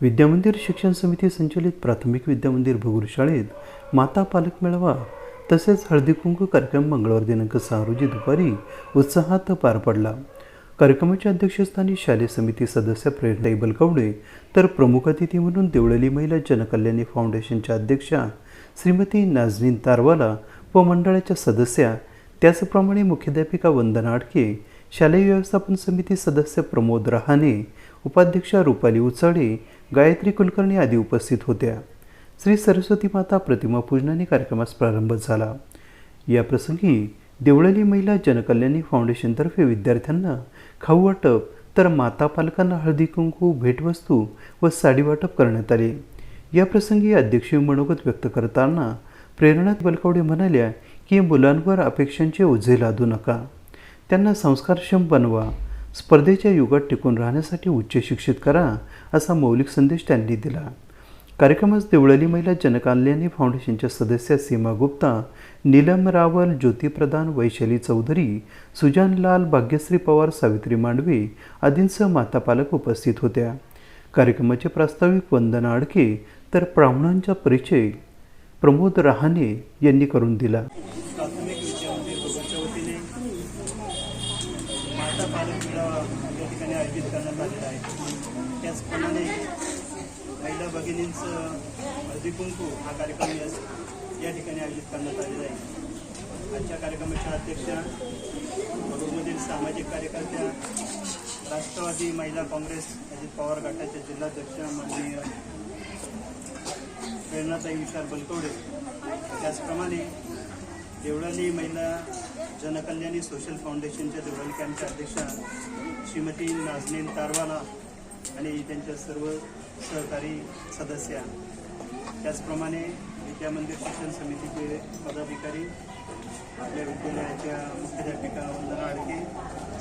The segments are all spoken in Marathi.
विद्यामंदिर शिक्षण समिती संचलित प्राथमिक विद्यामंदिर भगूर शाळेत माता पालक मेळावा तसेच हळदीकुंकू कार्यक्रम मंगळवार दिनांक सहा रोजी दुपारी उत्साहात पार पडला. कार्यक्रमाच्या अध्यक्षस्थानी शालेय समिती सदस्य प्रेरणाई बलकवडे तर प्रमुख अतिथी म्हणून देवळली महिला जनकल्याणी फाउंडेशनच्या अध्यक्षा श्रीमती नाझनीन तारवाला व मंडळाच्या सदस्या त्याचप्रमाणे मुख्याध्यापिका वंदना आडके शालेय व्यवस्थापन समिती सदस्य प्रमोद रहाणे उपाध्यक्षा रुपाली उचाडे गायत्री कुलकर्णी आदी उपस्थित होत्या. श्री सरस्वती माता प्रतिमा पूजनाने कार्यक्रमास प्रारंभ झाला. याप्रसंगी देवळली महिला जनकल्याणी फाउंडेशनतर्फे विद्यार्थ्यांना खाऊ वाटप तर माता पालकांना हळदी कुंकू भेटवस्तू व साडी वाटप करण्यात आले. या प्रसंगी अध्यक्षीय मनोगत व्यक्त करताना प्रेरणा बलकवडे म्हणाल्या की मुलांवर अपेक्षांचे ओझे लादू नका. त्यांना संस्कारक्षम बनवा. स्पर्धेच्या युगात टिकून राहण्यासाठी उच्च शिक्षित करा असा मौलिक संदेश त्यांनी दिला. कार्यक्रमास देवळली महिला जनकल्याणी फाउंडेशनच्या सदस्या सीमा गुप्ता नीलम रावल ज्योती प्रधान वैशाली चौधरी सुजान लाल भाग्यश्री पवार सावित्री मांडवे आदींसह माता पालक उपस्थित होत्या. कार्यक्रमाचे प्रास्ताविक वंदना आडके तर ब्राह्मणांचा परिचय प्रमोद रहाणे यांनी करून दिला प्राथमिक विद्यामंदिर भगवानच्या वतीने माता पालक मेळावा या ठिकाणी आयोजित करण्यात आलेला आहे त्याचप्रमाणे महिला भगिनींचं हळदी कुंकू हा कार्यक्रम या- ठिकाणी आयोजित करण्यात आलेला आहे. आजच्या कार्यक्रमाच्या अध्यक्षा भरूमधील सामाजिक कार्यकर्त्या राष्ट्रवादी महिला काँग्रेस अजित पवार गटाच्या जिल्हाध्यक्ष माननीय प्रेरणाताई विशाल बलकवडे त्याचप्रमाणे देवळाली महिला जनकल्याणी सोशल फाउंडेशनच्या देवळाली कॅम्पच्या अध्यक्षा श्रीमती नाजनीन तारवाला आणि त्यांच्या सर्व सहकारी सदस्या. त्याचप्रमाणे विद्यामंदिर शिक्षण समितीचे पदाधिकारी आपल्या विद्यालयाच्या मुख्याध्यापिका वंदना आडके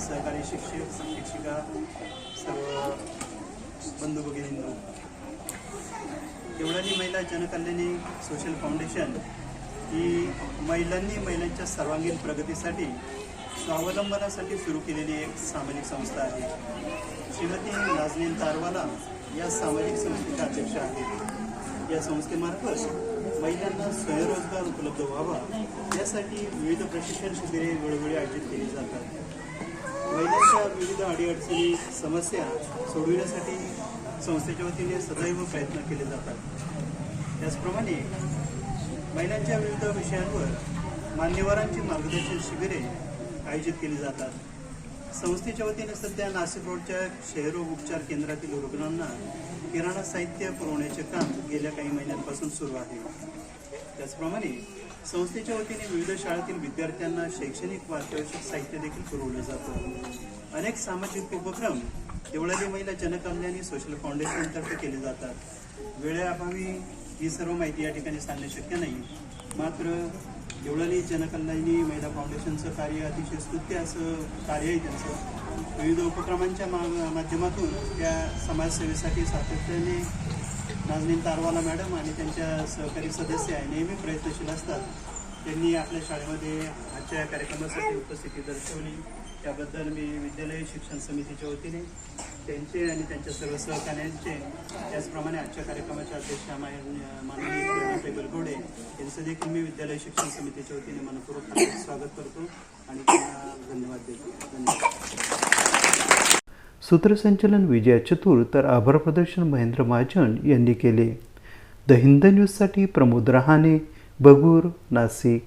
सहकारी शिक्षक शिक्षिका सर्व बंधू भगिनींनो. देवळाली महिला जनकल्याणी सोशल फाउंडेशन ही महिलांनी महिलांच्या सर्वांगीण प्रगतीसाठी स्वावलंबनासाठी सुरू केलेली एक सामाजिक संस्था आहे. श्रीमती नाजनीन तारवाला या सामाजिक संस्थेच्या अध्यक्ष आहेत. या संस्थेमार्फत महिलांना स्वयंरोजगार उपलब्ध व्हावा यासाठी विविध प्रशिक्षण शिबिरे वेळोवेळी आयोजित केली जातात. महिलांच्या विविध अडीअडचणी समस्या सोडविण्यासाठी संस्थेच्या वतीने सदैव प्रयत्न केले जातात. त्याचप्रमाणे महिलांच्या विविध विषयांवर मान्यवरांची मार्गदर्शन शिबिरे आयोजित केली जातात. संस्थेच्या वतीने सध्या नाशिक रोडच्या शहरोग उपचार केंद्रातील रुग्णांना किराणा साहित्य पुरवण्याचे काम गेल्या काही महिन्यांपासून सुरू आहे. त्याचप्रमाणे संस्थेच्या वतीने विविध शाळेतील विद्यार्थ्यांना शैक्षणिक व साहित्य देखील पुरवलं जातं. अनेक सामाजिक उपक्रम देवळाली महिला जनकल्याणी सोशल फाउंडेशनतर्फे केले जातात. वेळेअभावी ही सर्व माहिती या ठिकाणी सांगणे शक्य नाही. मात्र देवळाली जनकल्याणी महिला फाउंडेशनचं कार्य अतिशय स्तुत्य असं कार्य आहे त्यांचं. विविध उपक्रमांच्या मा- माध्यमातून त्या समाजसेवेसाठी सातत्याने नाजनीन तारवाला मॅडम आणि त्यांच्या सहकारी सदस्य आहे. नेहमी प्रयत्नशील असतात. त्यांनी आपल्या शाळेमध्ये आजच्या या कार्यक्रमासाठी उपस्थिती दर्शवली. त्याबद्दल मी विद्यालय शिक्षण समितीच्या वतीने त्यांचे आणि त्यांच्या सर्व सहकार्यांचे त्याचप्रमाणे आजच्या कार्यक्रमाच्या अध्यक्षा माननीय बलगोडे यांचं देखील मी विद्यालय शिक्षण समितीच्या वतीने मनपूर्वक स्वागत करतो आणि त्यांना धन्यवाद देतो. धन्यवाद. सूत्रसंचलन विजया चतुर तर आभार प्रदर्शन महेंद्र महाजन यांनी केले. द हिंद न्यूजसाठी प्रमोद रहाणे बगूर नाशिक.